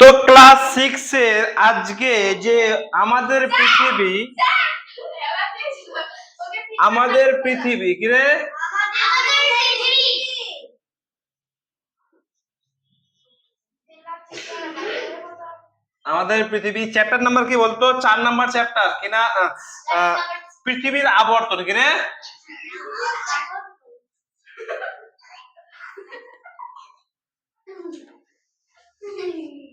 তো class six এর আজকে যে আমাদের পৃথিবী আমাদের পৃথিবী কি রে? আমাদের পৃথিবী চ্যাপ্টার নাম্বার কি বলতো? চার নাম্বার চ্যাপ্টার কিনা পৃথিবীর আবর্তন কি রে?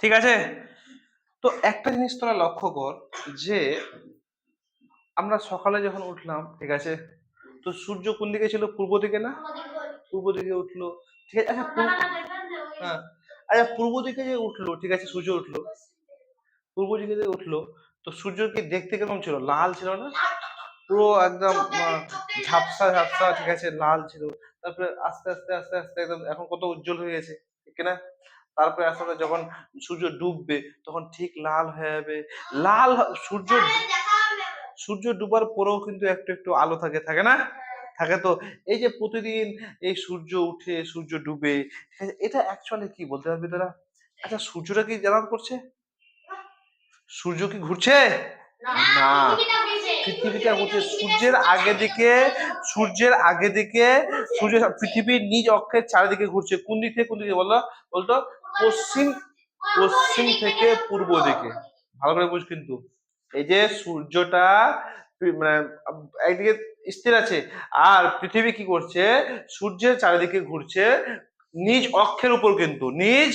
ঠিক আছে? তো একটা জিনিস তোরা লক্ষ্য কর যে, আমরা সকালে যখন উঠলাম, ঠিক আছে? তো সূর্য কোন দিকে ছিল? পূর্ব দিকে না? পূর্ব দিকে উঠল। ঠিক আছে? আচ্ছা হ্যাঁ। আচ্ছা পূর্ব দিকে যে উঠল, ঠিক আছে, সূর্য উঠল। পূর্ব দিকে যে উঠল, তো সূর্য কি দেখতে কেমন ছিল? লাল ছিল না? পুরো একদম ঝাপসা ঝাপসা ঠিক আছে লাল ছিল। তারপরে আস্তে আস্তে আস্তে আস্তে একদম এখন কত উজ্জ্বল হয়ে গেছে ঠিক না? তারপরে আস্তে আস্তে যখন সূর্য ডুববে তখন ঠিক লাল হয়ে যাবে। লাল সূর্য সূর্য ডুবার পরেও কিন্তু একটু একটু আলো থাকে থাকে না? থাকে তো? এই যে প্রতিদিন এই সূর্য উঠে সূর্য ডুবে এটা অ্যাকচুয়ালি কি বলতে পারবি তোরা? আচ্ছা সূর্যটা কি জানান করছে? সূর্য কি ঘুরছে? না। পৃথিবীটা ঘুরছে সূর্যের আগে দিকে, সূর্যের আগে দিকে, সূর্য পৃথিবীর নিজ অক্ষের চারিদিকে ঘুরছে। কোন দিক থেকে কোন দিকে বলতো বলতো পশ্চিম পশ্চিম থেকে পূর্ব দিকে। ভালো করে বুঝ কিন্তু। এই যে সূর্যটা মানে একদিকে স্থির আছে, আর পৃথিবী কি করছে? সূর্যের চারিদিকে ঘুরছে নিজ অক্ষের উপর কিন্তু। নিজ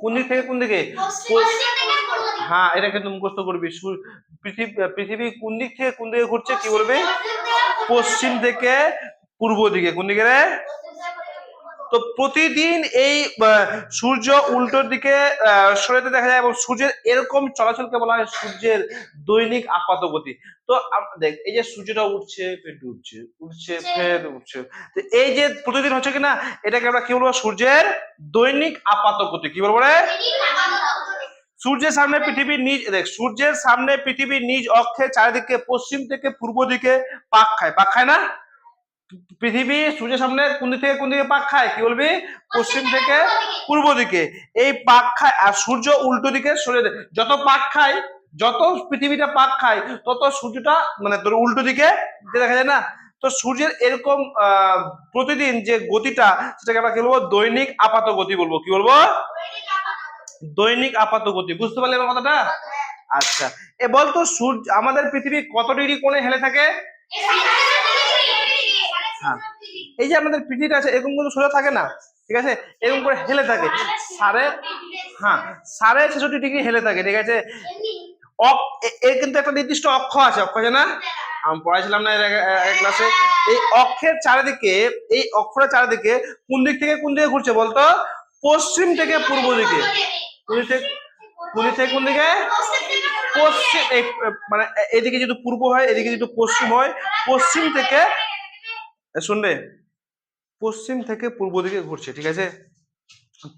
কোন দিক থেকে কোন দিকে। হ্যাঁ এটা কিন্তু মুখস্থ করবি। পৃথিবী কোন দিক থেকে কোন দিকে ঘুরছে কি বলবি? পশ্চিম থেকে পূর্ব দিকে। কোন দিকে রে? তো প্রতিদিন এই সূর্য উল্টোর দিকে সরেতে দেখা যায় এবং সূর্যের এরকম চলাচলকে বলা হয় সূর্যের দৈনিক আপাত গতি তো দেখ, এই যে সূর্যটা উঠছে, ফের ডুবছে, উঠছে, ফের উঠছে তো এই যে প্রতিদিন হচ্ছে কিনা, এটাকে আমরা কি বলব? সূর্যের দৈনিক আপাত গতি কি বলব রে? সূর্যের সামনে পৃথিবীর নিজ, দেখ, সূর্যের সামনে পৃথিবীর নিজ অক্ষে চারিদিকে, পশ্চিম থেকে পূর্ব দিকে পাক খায়। পাক খায় না? পৃথিবী সূর্যের সামনে কোন দিক থেকে কোন দিকে পাক খায়? কি বলবি? পশ্চিম থেকে পূর্ব দিকে। এই পাক খায়, আর সূর্য উল্টো দিকে সরে যত পাক খায়, যত পৃথিবীটা পাক খায়, তত সূর্যটা মানে তোর উল্টো দিকে দেখা যায় না? তো সূর্যের এরকম প্রতিদিন যে গতিটা, সেটাকে আমরা কি বলব? দৈনিক আপাত গতি বলব। কি বলব? দৈনিক আপাত গতি বুঝতে পারলে আমার কথাটা? আচ্ছা। এ বলতো সূর্য আমাদের পৃথিবী কত ডিগ্রি কোণে হেলে থাকে? হ্যাঁ। এই যে আমাদের পৃথিবীটা আছে এরকম কিন্তু সোজা থাকে না ঠিক আছে? এরকম করে হেলে থাকে। সাড়ে হ্যাঁ সাড়ে ছেষট্টি ডিগ্রি হেলে থাকে ঠিক আছে? এর কিন্তু একটা নির্দিষ্ট অক্ষ আছে অক্ষ আছে না? আমি পড়াইছিলাম না এর ক্লাসে। এই অক্ষের চারিদিকে এই অক্ষরের চারিদিকে কোন দিক থেকে কোন দিকে ঘুরছে বলতো? পশ্চিম থেকে পূর্ব দিকে। দিক থেকে কোন দিকে? পশ্চিম, এই মানে এদিকে যদি পূর্ব হয়, এদিকে যদি পশ্চিম হয়, পশ্চিম থেকে শুনবে? পশ্চিম থেকে পূর্ব দিকে ঘুরছে, ঠিক আছে?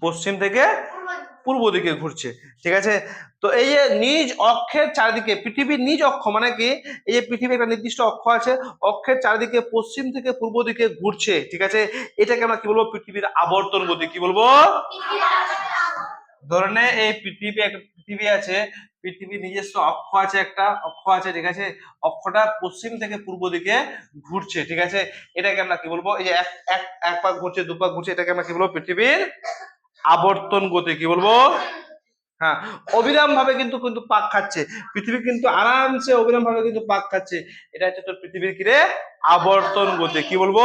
পশ্চিম থেকে পূর্ব দিকে ঘুরছে, ঠিক আছে? তো এই যে নিজ অক্ষের চারিদিকে, পৃথিবীর নিজ অক্ষ মানে কি? এই যে পৃথিবীর একটা নির্দিষ্ট অক্ষ আছে, অক্ষের চারিদিকে পশ্চিম থেকে পূর্ব দিকে ঘুরছে, ঠিক আছে? এটাকে আমরা কি বলব? পৃথিবীর আবর্তন গতি, কি বলব? ধরে এই পৃথিবী পৃথিবী আছে পৃথিবীর নিজস্ব অক্ষ আছে একটা, অক্ষ আছে ঠিক আছে, অক্ষটা পশ্চিম থেকে পূর্ব দিকে ঘুরছে, ঠিক আছে? এটাকে আমরা কি বলব? এই যে এক এক এক পাক ঘুরছে, দু পাক ঘুরছে, এটাকে আমরা কি বলব? পৃথিবীর আবর্তন গতি, কি বলব? হ্যাঁ অবিরাম ভাবে কিন্তু কিন্তু পাক খাচ্ছে। পৃথিবী কিন্তু আরামসে অবিরাম ভাবে কিন্তু পাক খাচ্ছে। এটা হচ্ছে তোর পৃথিবীর কি রে? আবর্তন গতি, কি বলব?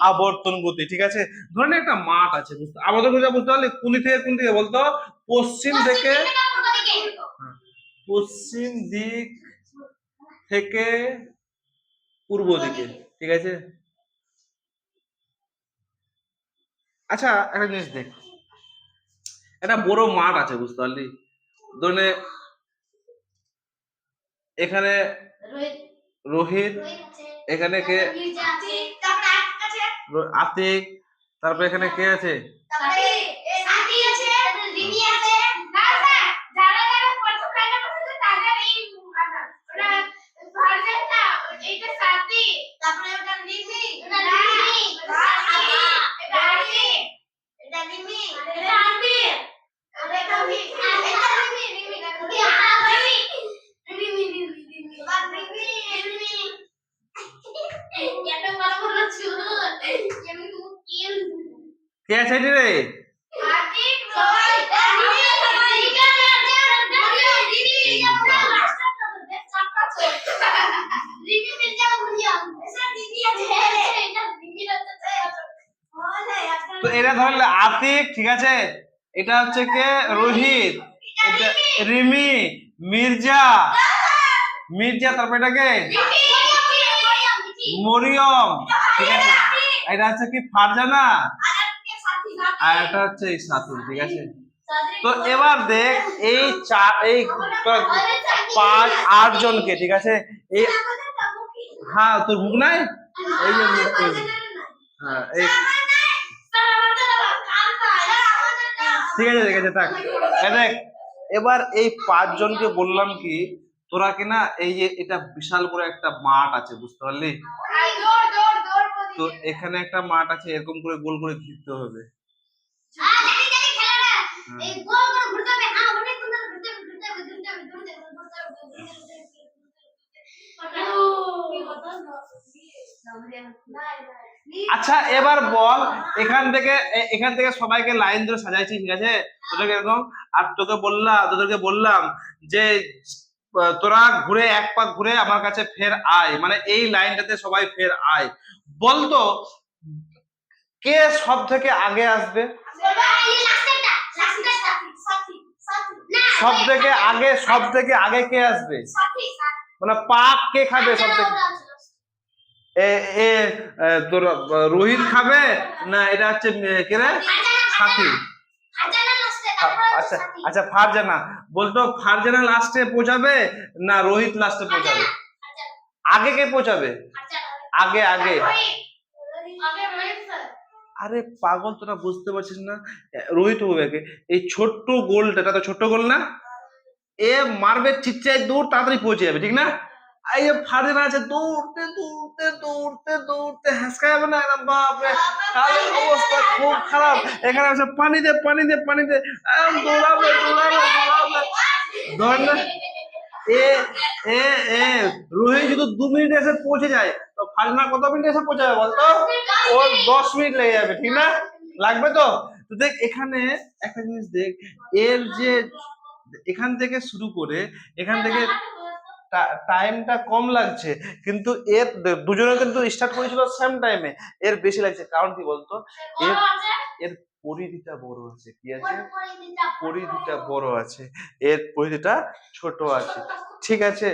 আবর্তন গতি ঠিক আছে? ধরে নে একটা মাঠ আছে বুঝতে আবর্তন গতি বুঝতে পারলি কোন থেকে কোন দিকে বলতো পশ্চিম থেকে পশ্চিম দিক থেকে পূর্ব দিকে ঠিক আছে? আচ্ছা একটা জিনিস দেখ। একটা বড় মাঠ আছে বুঝতে পারলি? ধরে এখানে রোহিত এখানে কে আতিক তারপর এখানে কে আছে তারপরে ওটা লিপি কে আছে এটি রে আর্টিক সবাই দিদি সবাই এখানে আছে দিদি আমরা রাস্তা তো চাপা চল দিদি মির্জা বুঝিয়া এসা দিদি আছে এটা দিদি আছে বলে তো এটা ধরলে আতিক ঠিক আছে? এটা হচ্ছে কে? রোহিত। এটা রিমি মির্জা। মির্জা তারপর এটাকে মরিয়ম। ঠিক আছে? এটা হচ্ছে কি ফারজানা? আর এটা হচ্ছে এই সাতুর ঠিক আছে? তো এবার দেখ এই চার এই পাঁচ আট জনকে ঠিক আছে? এই হ্যাঁ তোর মুখ নাই? এই যে মুখ হ্যাঁ এই ঠিক আছে ঠিক আছে থাক। দেখ এবার এই পাঁচ জনকে বললাম কি তোরা কি না এই যে এটা বিশাল বড় একটা মাঠ আছে বুঝতে পারলি? তো এখানে একটা মাঠ আছে এরকম করে গোল করে ঘিরতে হবে। আচ্ছা এবার বল এখান থেকে এখান থেকে সবাইকে লাইন ধরে সাজাইছি ঠিক আছে তোদেরকে এরকম আর তোকে বললাম তোদেরকে বললাম যে তোরা ঘুরে এক পাক ঘুরে আমার কাছে ফের আয় মানে এই লাইনটাতে সবাই ফের আয় বলতো কে সব থেকে আগে আসবে? সব থেকে আগে, সব থেকে আগে কে আসবে? মানে পাক কে খাবে সব থেকে? এ তোর রোহিত খাবে? না, এটা হচ্ছে কে রে? সাথী। আচ্ছা আচ্ছা ফারজানা। বলতো, ফারজানা লাস্টে পৌঁছাবে না রোহিত লাস্টে পৌঁছাবে? আগে কে পৌঁছাবে? আগে আগে। আরে পাগল, তোরা বুঝতে পারছিস না। রোহিত হবে এই ছোট্ট গোলটা, এটা তো ছোট্ট গোল না? এ মারবে চিচ্চায় দৌড়, তাড়াতাড়ি পৌঁছে যাবে, ঠিক না? এই যে ফারজানা আছে, দৌড়তে দৌড়তে দৌড়তে দৌড়তে হাসকা যাবে না একদম বাপরে। তাহলে অবস্থা খুব খারাপ। এখানে আছে পানি দে পানি দে পানি দে। একদম দৌড়াবে দৌড়াবে দৌড়াবে। ধর না। এ এ এ, রোহিত যদি দু মিনিটে এসে পৌঁছে যায় তো ফারজানা কত মিনিটে এসে পৌঁছাবে বলতো? ওর দশ মিনিট লেগে যাবে, ঠিক না? লাগবে তো? তো দেখ, এখানে একটা জিনিস দেখ, এর যে এখান থেকে শুরু করে এখান থেকে টাইমটা কম লাগছে, কিন্তু এর দুজনে কিন্তু স্টার্ট করেছিল সেম টাইমে এর বেশি লাগছে। কারণ কি বলতো? এর এর পরিধিটা বড় আছে, কি আছে? পরিধিটা বড় আছে, এর পরিধিটা ছোট আছে। ঠিক আছে?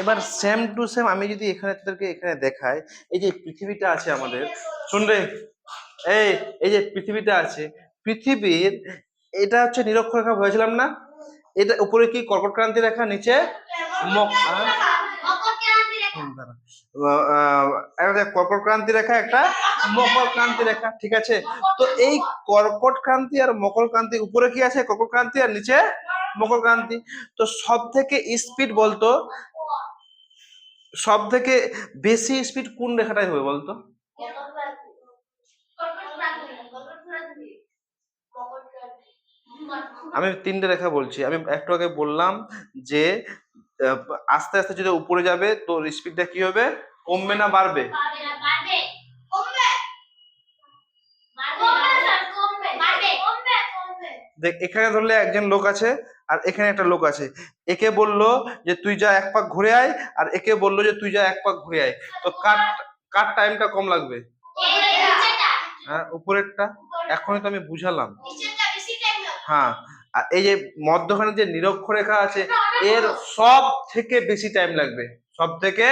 এবার সেম টু সেম আমি যদি এখানে তোদেরকে এখানে দেখাই, এই যে পৃথিবীটা আছে আমাদের, শুন রে, এই এই যে পৃথিবীটা আছে, পৃথিবীর, এটা হচ্ছে নিরক্ষরেখা হয়েছিলাম না? এটা উপরে কি কর্কট ক্রান্তি রেখা, নিচে? কর্কট ক্রান্তি রেখা, একটা মকর ক্রান্তি রেখা, ঠিক আছে? তো এই কর্কট ক্রান্তি আর মকর ক্রান্তি, উপরে কি আছে? কর্কট ক্রান্তি আর নিচে মকর ক্রান্তি। তো সব থেকে স্পিড বলতো সব থেকে বেশি স্পিড কোন রেখাটাই হবে বলতো? আমি তিনটে রেখা বলছি। আমি একটু আগে বললাম যে আস্তে আস্তে যদি উপরে যাবে, তো স্পিডটা কি হবে? কমবে না বাড়বে? দেখ, এখানে ধরলে একজন লোক আছে আর এখানে একটা লোক আছে। একে বলল যে, তুই যা এক পাক ঘুরে আয়। আর একে বলল যে, তুই যা এক পাক ঘুরে আয়। তো কার কার টাইমটা কম লাগবে? হ্যাঁ উপরেরটা? এখনই তো আমি বুঝালাম। হ্যাঁ আর এই যে মধ্যখানে যে নিরক্ষরেখা আছে, এর সব থেকে বেশি টাইম লাগবে। সব থেকে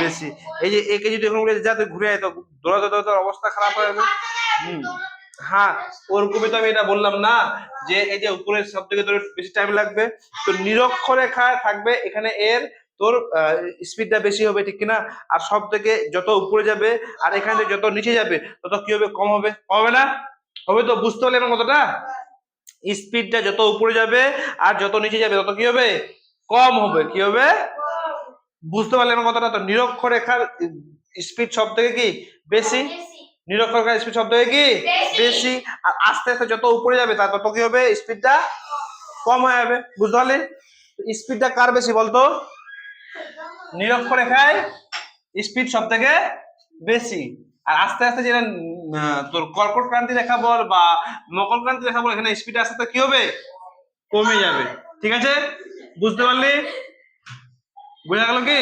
বেশি। এই যে একে যদি এখন যা, তুই ঘুরে আয়। তো দৌড়াতে দৌড়াতে অবস্থা খারাপ হয়ে যাবে। হুম। হ্যাঁ ওরকমই তো আমি এটা বললাম না যে এই যে উপরের সব থেকে তোর বেশি টাইম লাগবে, তো নিরক্ষরেখা থাকবে, এখানে এর তোর স্পিডটা বেশি হবে, ঠিক কিনা? আর সব থেকে যত উপরে যাবে আর এখান থেকে যত নিচে যাবে, তত কি হবে? কম হবে। কম হবে না? হবে তো? বুঝতে পারলে আমার কতটা স্পিডটা যত উপরে যাবে আর যত নিচে যাবে, তত কি হবে? কম হবে। কি হবে? বুঝতে পারলে আমার কথাটা? তো নিরক্ষরেখার স্পিড সব থেকে কি? বেশি? নিরক্ষরেখার স্পিড সব থেকে কি? বেশি। আর আস্তে আস্তে যত উপরে যাবে তার তত কি হবে? স্পিডটা কম হয়ে যাবে। বুঝতে পারলি? স্পিডটা কার বেশি বলতো? নিরক্ষরেখায় স্পিড সব থেকে বেশি। আর আস্তে আস্তে যেটা তোর কর্কট ক্রান্তি রেখা বল বা মকর ক্রান্তি রেখা বল এখানে স্পিড আস্তে আস্তে কি হবে? কমে যাবে। ঠিক আছে? বুঝতে পারলি? বোঝা গেল কি?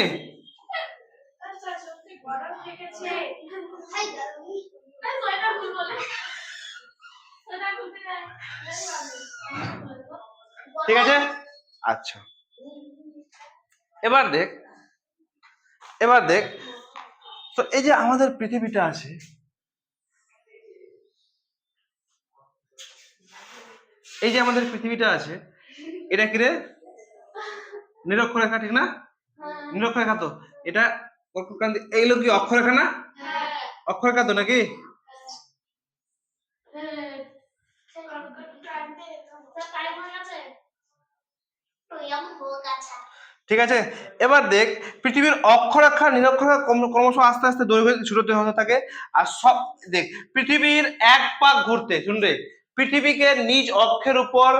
ঠিক আছে? আচ্ছা। এবার দেখ। এবার দেখ। তো এই যে আমাদের পৃথিবীটা আছে এই যে আমাদের পৃথিবীটা আছে এটা কি রে? নিরক্ষরেখা ঠিক না? নিরক্ষরেখা তো। এটা এইগুলো কি অক্ষরেখা না? হ্যাঁ। অক্ষরেখা তো নাকি হ্যাঁ কর্কট ক্রান্তি তো টাইম হয়ে গেছে তো ইয়াম বহুত আচ্ছা ঠিক আছে? এবার দেখ পৃথিবীর অক্ষরেখা নিরক্ষরেখা ক্রম- ক্রমশ আস্তে আস্তে দৈর্ঘ্য ছোটতে হতে থাকে। আর সব দেখ পৃথিবীর এক পাক ঘুরতে শুনবে পৃথিবীকে নিজ অক্ষের উপর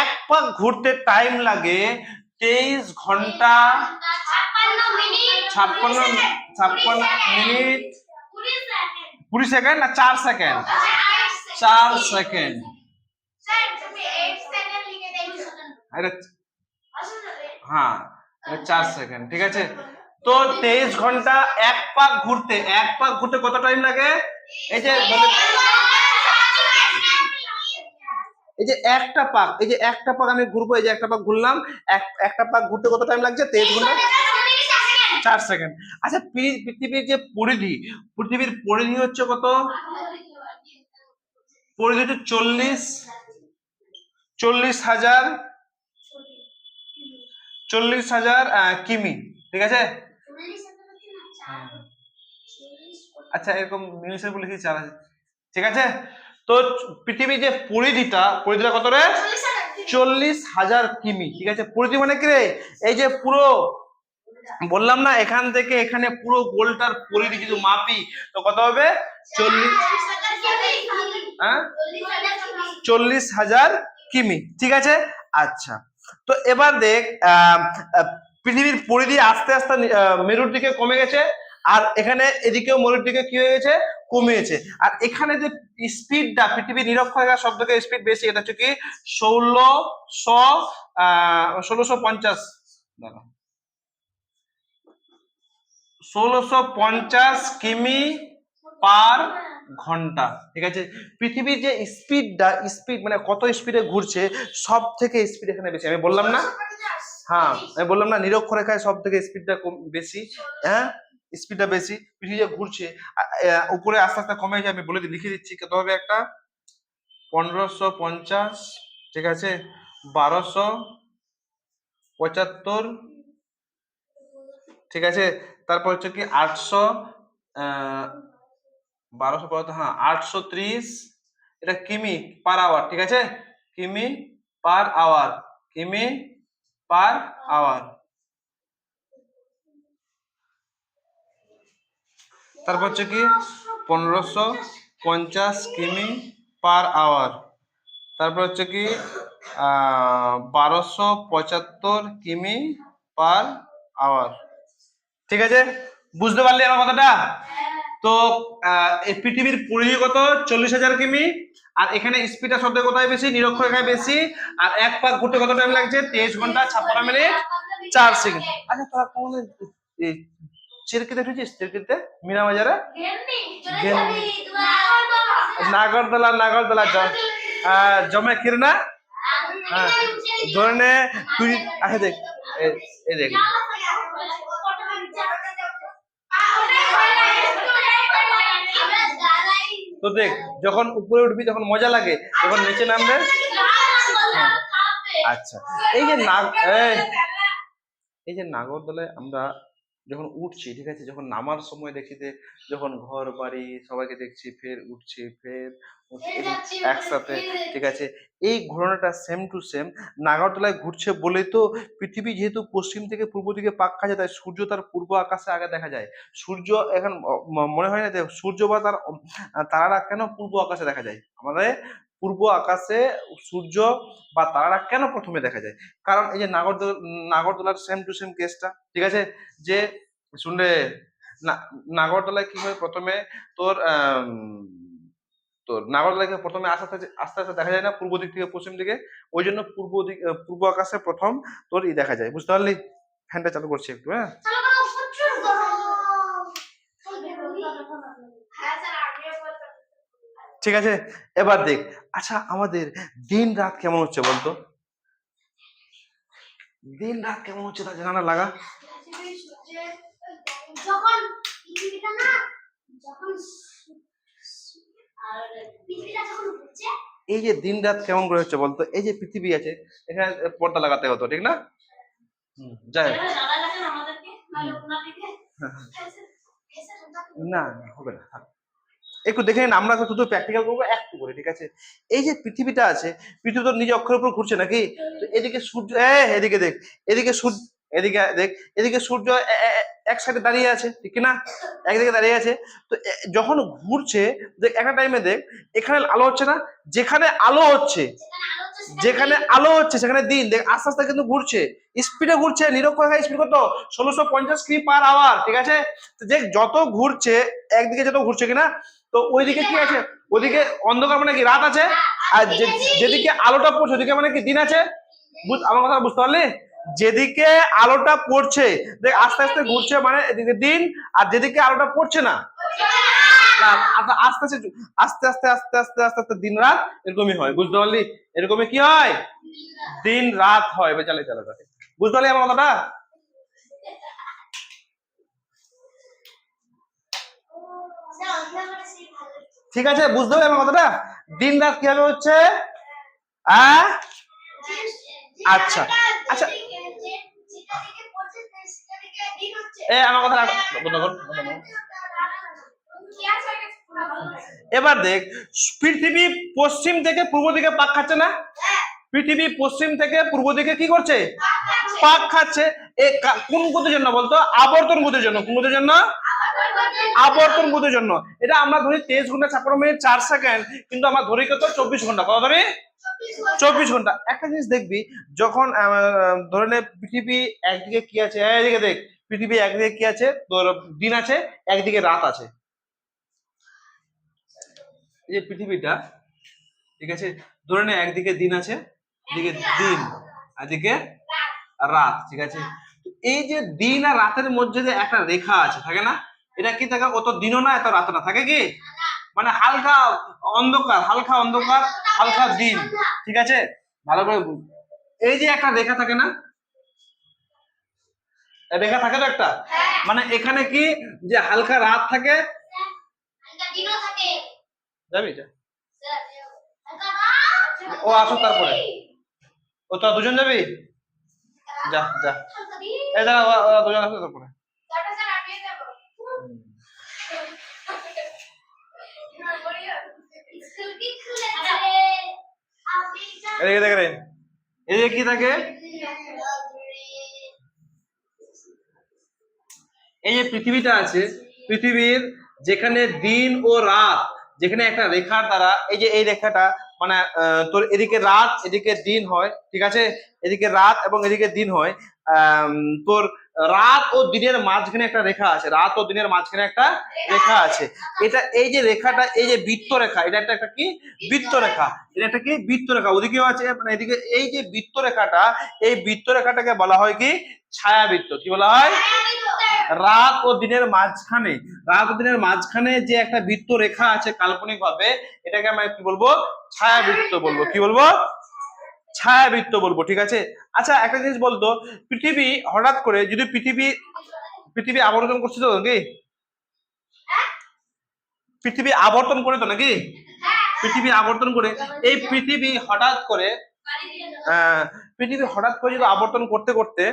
এক পাক ঘুরতে টাইম লাগে তেইশ ঘণ্টা ছাপ্পান্ন ছাপ্পান্ন মিনিট। কুড়ি সেকেন্ড না চার সেকেন্ড চার সেকেন্ড স্যার তুমি 8 সেকেন্ড হ্যাঁ। চার সেকেন্ড ঠিক আছে? তো তেইশ ঘণ্টা এক পাক ঘুরতে, এক পাক ঘুরতে কত টাইম লাগে? এই যে এই যে একটা পাক এই যে একটা পাক আমি ঘুরবো, এই যে একটা পাক ঘুরলাম, এক, একটা পাক ঘুরতে কত টাইম লাগছে? তেইশ ঘণ্টা? চার সেকেন্ড আচ্ছা পৃথিবীর যে পরিধি, পৃথিবীর পরিধি হচ্ছে কত? পরিধি হচ্ছে চল্লিশ চল্লিশ হাজার চল্লিশ হাজার কিমি, ঠিক আছে? আচ্ছা এরকম মিনিসের বলে চার। ঠিক আছে? তো পৃথিবীর যে পরিধিটা পরিধিটা কত রে? চল্লিশ হাজার কিমি, ঠিক আছে? পরিধি মানে কি রে? এই যে পুরো, বললাম না, এখান থেকে এখানে পুরো গোলটার পরিধি যদি মাপি, তো কত হবে? চল্লিশ হ্যাঁ? চল্লিশ হাজার কিমি, ঠিক আছে? আচ্ছা। তো এবার দেখ পৃথিবীর পরিধি আস্তে আস্তে মেরুর দিকে কমে গেছে, আর এখানে এদিকেও মরুর দিকে কি হয়ে গেছে? কমিয়েছে। আর এখানে যে স্পিডটা পৃথিবীর নিরক্ষরেখা সব থেকে স্পিড বেশি, এটা হচ্ছে কি? ষোলোশো ষোলোশো পঞ্চাশ। ষোলোশো পঞ্চাশ কিমি পার ঘণ্টা, ঠিক আছে? পৃথিবীর যে স্পিডটা স্পিড মানে কত স্পিডে ঘুরছে সব থেকে স্পিড এখানে বেশি। আমি বললাম না? হ্যাঁ আমি বললাম না নিরক্ষরেখায় সব থেকে স্পিডটা কম, বেশি হ্যাঁ? স্পিডটা বেশি, পৃথিবী যে ঘুরছে উপরে আস্তে আস্তে কমে যায়, আমি বলে দি- লিখে দিচ্ছি, কত হবে একটা? পনেরোশো পঞ্চাশ, ঠিক আছে? বারোশো পঁচাত্তর, ঠিক আছে? তারপর হচ্ছে কি আটশো বারোশো পঁচাত্তর হ্যাঁ আটশো ত্রিশ, এটা কিমি পার আওয়ার, ঠিক আছে? কিমি পার আওয়ার, কিমি পার আওয়ার। তারপর হচ্ছে কি? পনেরোশো পঞ্চাশ কিমি পার আওয়ার। তারপর হচ্ছে কি? বারোশো পঁচাত্তর কিমি পার আওয়ার। ঠিক আছে? বুঝতে পারলি আমার কথাটা? তো পৃথিবীর পরিধি কত? চল্লিশ হাজার কিমি। আর এখানে স্পিডটা সব কোথায় বেশি? নিরক্ষরেখায় বেশি। আর এক পাক ঘুরতে কত টাইম লাগছে? তেইশ ঘণ্টা ছাপ্পান্ন মিনিট, চার সেকেন্ড আচ্ছা তোরা কোন চিরকিতে ঢুকছিস? চিরকিতে মিনা বাজারে নাগরদোলা নাগরদোলা জমে কিরনা হ্যাঁ ধরে নে, তুই আচ্ছা দেখ এই দেখ। তো দেখ যখন উপরে উঠবি তখন মজা লাগে যখন নিচে নামবে? আচ্ছা। এই যে নাগ এই, এই যে নাগরদোলায় আমরা যখন উঠছি ঠিক আছে? যখন নামার সময় দেখি যে যখন ঘর বাড়ি সবাইকে দেখছি ফের উঠছি ফের একসাথে ঠিক আছে? এই ঘটনাটা সেম টু সেম নাগরদোলায় ঘুরছে বলেই তো পৃথিবী যেহেতু পশ্চিম থেকে পূর্ব দিকে পাক খাচ্ছে তাই সূর্য তার পূর্ব আকাশে আগে দেখা যায়। সূর্য এখন মনে হয় না যে সূর্য বা তার তারারা কেন পূর্ব আকাশে দেখা যায়? আমাদের পূর্ব আকাশে সূর্য বা তারারা কেন প্রথমে দেখা যায়? কারণ এই যে নাগরদোলা নাগরদোলার সেম টু সেম কেসটা ঠিক আছে? যে শুনলে নাগরদোলায় কি হয় প্রথমে তোর আম, তো নাগরদোলাকে প্রথমে আস্তে আস্তে আস্তে আস্তে দেখা যায় না পূর্ব দিক থেকে পশ্চিম দিকে? ওই জন্য পূর্ব দিক পূর্ব আকাশে প্রথম তোর ই দেখা যায় বুঝতে পারলি? ফ্যানটা চালু করছি একটু হ্যাঁ চলো করো প্রচুর গরম হ্যাঁ স্যার আপনিও বলতে ঠিক আছে? এবার দেখ। আচ্ছা আমাদের দিন রাত কেমন হচ্ছে বলতো? দিন রাত কেমন হচ্ছে তা জানা লাগা। যখন পৃথিবীটা না যখন আর পৃথিবীটা যখন ঘুরছে। এই যে দিন রাত কেমন করে হচ্ছে বলতো? এই যে পৃথিবী আছে এখানে পর্দা লাগাতে হতো ঠিক না? হুম, যাই না হবে না। একটু দেখে নিন, আমরা শুধু প্র্যাকটিক্যাল করব, একটু করে, ঠিক আছে? এই যে পৃথিবীটা আছে, পৃথিবী তো নিজে অক্ষরের উপর ঘুরছে নাকি? এদিকে সূর্য এদিকে দেখ, এদিকে সূর্য, এদিকে দেখ, এদিকে সূর্য এক সাইডে দাঁড়িয়ে আছে, ঠিক না একদিকে দাঁড়িয়ে আছে। তো যখন ঘুরছে, দেখ, একটা টাইমে দেখ, এখানে আলো হচ্ছে না? যেখানে আলো হচ্ছে, যেখানে আলো হচ্ছে, সেখানে দিন, দেখ, আস্তে আস্তে কিন্তু ঘুরছে। স্পিডে ঘুরছে নিরক্ষরেখা স্পিড কত? ষোলোশো পঞ্চাশ কিমি পার আওয়ার ঠিক আছে? দেখ, যত ঘুরছে, একদিকে যত ঘুরছে কিনা? তো ওইদিকে কি আছে? ওইদিকে অন্ধকার মানে কি? রাত আছে? আর যেদিকে আলোটা পড়ছে, ওদিকে মানে কি দিন আছে? আমার কথা বুঝতে পারলি? যেদিকে আলোটা পড়ছে, দেখ, আস্তে আস্তে ঘুরছে মানে এদিকে দিন, আর যেদিকে আলোটা পড়ছে না আস্তে আস্তে আস্তে আস্তে আস্তে আস্তে আস্তে আস্তে দিন, রাত এরকমই হয়, বুঝতে পারলি? এরকমই কি হয়? দিন, রাত হয়। এবার চালে চালে চালে বুঝতে পারলি আমার কথাটা? ঠিক আছে বুঝতে আমার কথাটা? দিন রাত কীভাবে হচ্ছে? আচ্ছা, আচ্ছা। এবার দেখ পৃথিবী পশ্চিম থেকে পূর্ব দিকে পাক খাচ্ছে না? পৃথিবী পশ্চিম থেকে পূর্ব দিকে কি করছে? পাক খাচ্ছে। এ কোন গতির জন্য বলতো? আবর্তন গতির জন্য। কোন গতির জন্য? আবর্তন গতির জন্য। এটা আমরা ধরি তেইশ ঘণ্টা ছাপ্পান্ন মিনিট চার সেকেন্ড কিন্তু আমরা ধরি কত? চব্বিশ ঘণ্টা। কত ধরি? চব্বিশ ঘণ্টা। একটা জিনিস দেখবি যখন ধরে নে পৃথিবী একদিকে কি আছে? এইদিকে দেখ পৃথিবী একদিকে কি আছে? তোর দিন আছে একদিকে রাত আছে। এই যে পৃথিবীটা ঠিক আছে? ধরে নে একদিকে দিন আছে এদিকে দিন আর এদিকে রাত ঠিক আছে? এই যে দিন আর রাতের মধ্যে যে একটা রেখা আছে থাকে না? এটা কি থাকে? অত দিনও না এত রাত না। থাকে কি? মানে হালকা অন্ধকার হালকা অন্ধকার হালকা দিন। ঠিক আছে? ভালো করে বুঝ। এই যে একটা রেখা থাকে না? রেখা থাকে তো একটা? মানে এখানে কি? যে হালকা রাত থাকে। যাবি। ও আসো তারপরে। ও তো দুজন যাবি? যা যা। এই দাঁড়া দুজন আসো তারপরে। এদিকে দেখেন এদিকে কি থাকে? এই যে পৃথিবীটা আছে, পৃথিবীর যেখানে দিন ও রাত, যেখানে একটা রেখার দ্বারা, এই যে এই রেখাটা মানে তোর এদিকে রাত, এদিকে দিন হয়, ঠিক আছে? এদিকে রাত এবং এদিকে দিন হয়। তোর রাত ও দিনের মাঝখানে একটা রেখা আছে রাত ও দিনের মাঝখানে একটা রেখা আছে। এটা এই যে রেখাটা এই যে বৃত্ত রেখা এটা একটা একটা কি? বৃত্ত রেখা এটা একটা কি? বৃত্ত রেখা ওদিকেও আছে মানে এদিকে এই যে বৃত্ত রেখাটা এই বৃত্ত রেখাটাকে বলা হয় কি? ছায়াবৃত্ত। কি বলা হয়? রাত ও দিনের মাঝখানে। রাত ও দিনের মাঝখানে যে একটা বৃত্ত রেখা আছে কাল্পনিক ভাবে এটাকে আমরা কি বলব? ছায়াবৃত্ত বলব। কি বলব? ছায়াবৃত্ত বলব, ঠিক আছে? আচ্ছা একটা জিনিস বলতো, পৃথিবী হঠাৎ করে যদি পৃথিবী পৃথিবী আবর্তন করছে তো নাকি? পৃথিবী আবর্তন করে তো নাকি? পৃথিবী আবর্তন করে, এই পৃথিবী হঠাৎ করে পৃথিবী হঠাৎ করে যদি আবর্তন করতে করতে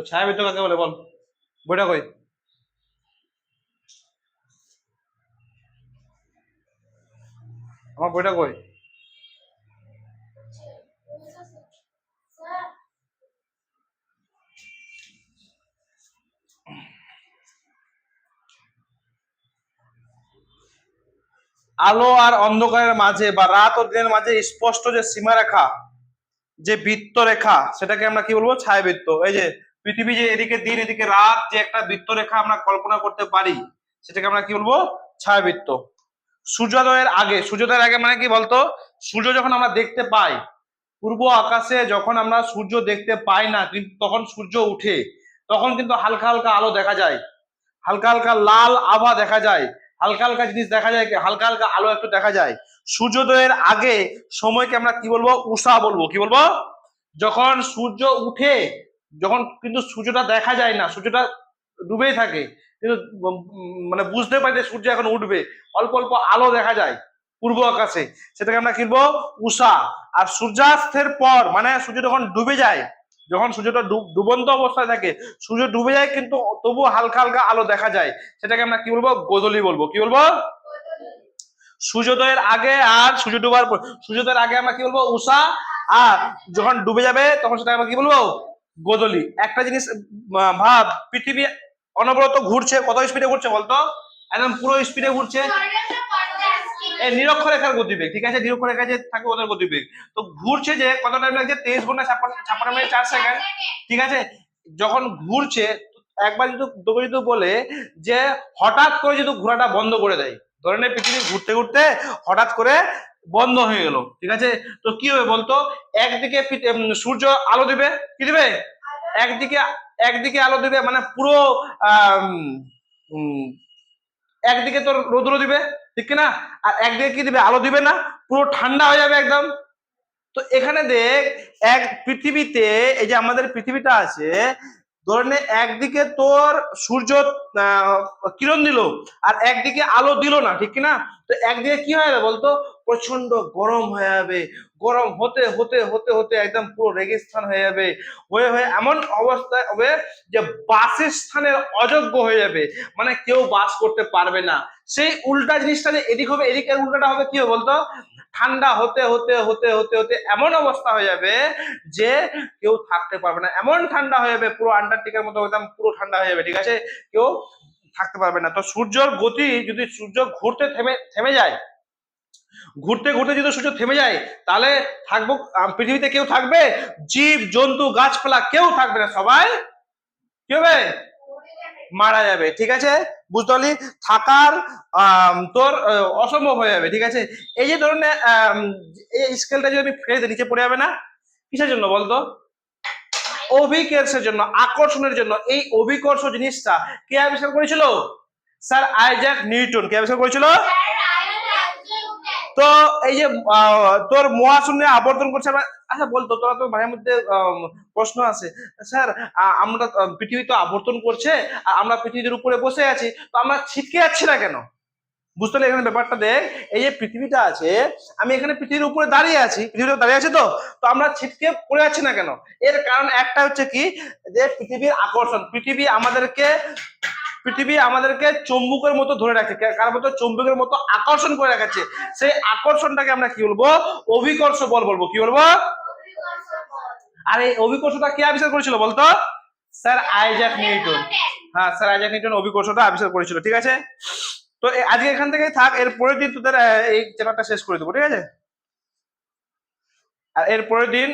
তো ছায়াবৃত্ত কাকে বলে, বল, বইটা কই? আমার বইটা কই? আলো আর অন্ধকারের মাঝে বা রাত ও দিনের মাঝে স্পষ্ট যে সীমারেখা, যে বৃত্ত রেখা সেটাকে আমরা কি বলব? ছায়াবৃত্ত। এই যে পৃথিবী যে এদিকে দিন, এদিকে রাত যে একটা বৃত্ত রেখা আমরা কল্পনা করতে পারি, সেটাকে আমরা কি বলব? ছায়াবৃত্ত। সূর্যোদয়ের আগে সূর্যোদয়ের আগে মানে কি বলতো? সূর্য যখন আমরা দেখতে পাই, পূর্ব আকাশে যখন আমরা সূর্য দেখতে পাই না কিন্তু তখন সূর্য উঠে, তখন কিন্তু হালকা হালকা আলো দেখা যায়। হালকা হালকা লাল আভা দেখা যায়, হালকা হালকা জিনিস দেখা যায় হালকা হালকা আলো একটু দেখা যায়। সূর্যোদয়ের আগে সময়কে আমরা কি বলব? উষা বলব। কি বলব? যখন সূর্য উঠে যখন কিন্তু সূর্যটা দেখা যায় না, সূর্যটা ডুবেই থাকে, কিন্তু মানে বুঝতে পারি যে সূর্য এখন উঠবে। অল্প অল্প আলো দেখা যায় পূর্ব আকাশে। সেটাকে আমরা কিনবো উষা। আর সূর্যাস্তের পর মানে সূর্য যখন ডুবে যায়, যখন সূর্যটা ডুব- ডুবন্ত অবস্থায় থাকে, সূর্য ডুবে যায় কিন্তু তবুও হালকা হালকা আলো দেখা যায়। সেটাকে আমরা কি বলব? গোদলি বলব। কি বলব? সূর্যোদয়ের আগে আর সূর্য ডুবার পর, সূর্যোদয়ের আগে আমরা কি বলব? উষা। আর যখন ডুবে যাবে, তখন সেটা আমরা কি বলব? গোদলি। একটা জিনিস ভাব, পৃথিবী অনবরত ঘুরছে, কত স্পিডে ঘুরছে বলতো? একদম পুরো স্পিডে ঘুরছে। নিরক্ষরেখার গতিবেগ, ঠিক আছে? নিরক্ষরেখা যে থাকে ওদের গতিবেগ। তো ঘুরছে যে কত টাইম লাগছে? তেইশ ঘণ্টা ছাপ্পান্ন মিনিট চার সেকেন্ড ঠিক আছে? যখন ঘুরছে, একবার যদি তোকে যদি বলে যে হঠাৎ করে যদি ঘোরাটা বন্ধ করে দেয়, ধরে নে পৃথিবী ঘুরতে ঘুরতে হঠাৎ করে বন্ধ হয়ে গেল। ঠিক আছে? তো কি হবে বলতো? একদিকে সূর্য আলো দিবে। কি দিবে? একদিকে একদিকে আলো দিবে মানে পুরো একদিকে তোর রৌদ্র দিবে। ঠিক না আর একদিকে কি দিবে? আলো দিবে না। পুরো ঠান্ডা হয়ে যাবে একদম। তো এখানে দেখ, এক পৃথিবীতে, এই যে আমাদের পৃথিবীটা আছে ধরে নে, একদিকে তোর সূর্য কিরণ দিল, আর একদিকে আলো দিল না, ঠিক না তো একদিকে কি হয়ে যাবে বলতো? প্রচণ্ড গরম হয়ে যাবে। গরম হতে হতে হতে হতে একদম পুরো রেগিস্তান হয়ে যাবে। হয়ে হয়ে এমন অবস্থায় হবে যে বাসের বাসস্থানের অযোগ্য হয়ে যাবে। মানে কেউ বাস করতে পারবে না। সেই উল্টা জিনিসটা যে এদিক হবে, এদিকের উল্টাটা হবে কি হবে বলতো? ঠান্ডা হতে হতে হতে হতে হতে এমন অবস্থা হয়ে যাবে যে কেউ থাকতে পারবে না। এমন ঠান্ডা হয়ে যাবে, পুরো আন্টার্কটিকার মতো একদম পুরো ঠান্ডা হয়ে যাবে, ঠিক আছে? কেউ থাকতে পারবে না। তো সূর্যর গতি যদি সূর্য ঘুরতে থেমে থেমে যায়, ঘুরতে ঘুরতে যদি সূর্য থেমে যায়, তাহলে থাকব পৃথিবীতে কেউ থাকবে? জীব, জন্তু, গাছপালা কেউ থাকবে না, সবাই। কি হবে? মারা যাবে, ঠিক আছে? বুঝতে পারলি? থাকার তোর অসম্ভব হয়ে যাবে, ঠিক আছে? এই যে ধরনের এই স্কেলটা যদি আমি ফেলে নিচে পড়ে যাবে না? কিসের জন্য বলতো? অভিকর্ষের জন্য, আকর্ষণের জন্য। এই অভিকর্ষ জিনিসটা কে আবিষ্কার করেছিল? Sir Isaac Newton. কে আবিষ্কার করেছিল? তো এই যে তোর মহাশূন্যে আবর্তন করছে আচ্ছা বলতো তোরা তো মাঝে মধ্যে প্রশ্ন আছে। স্যার আমরা পৃথিবী তো আবর্তন করছে আর আমরা পৃথিবীর উপরে বসে আছি, তো আমরা ছিটকে যাচ্ছি না কেন? বুঝতে পারলে এখানে ব্যাপারটা দেখ? এই যে পৃথিবীটা আছে, আমি এখানে পৃথিবীর উপরে দাঁড়িয়ে আছি পৃথিবীতে দাঁড়িয়ে আছে তো? তো আমরা ছিটকে পড়ে যাচ্ছি না কেন? এর কারণ একটা হচ্ছে কি? যে পৃথিবীর আকর্ষণ, পৃথিবী আমাদেরকে পৃথিবী আমাদেরকে চম্বুকের মতো ধরে রাখে কার মতো চুম্বকের মতো আকর্ষণ করে রাখাচ্ছে সেই আকর্ষণটাকে আমরা কি বলব? অভিকর্ষ বল বলব। কি বলব? আর এই অভিকর্ষটা কে আবিষ্কার করেছিল বলতো? Sir Isaac Newton. হ্যাঁ স্যার আইজাক নিউটন অভিকর্ষটা আবিষ্কার করেছিল, ঠিক আছে? তো আজকে এখান থেকে থাক, এর পরের দিন তোদের এই চ্যাপ্টারটা শেষ করে দেবো, ঠিক আছে? আর এর পরের দিন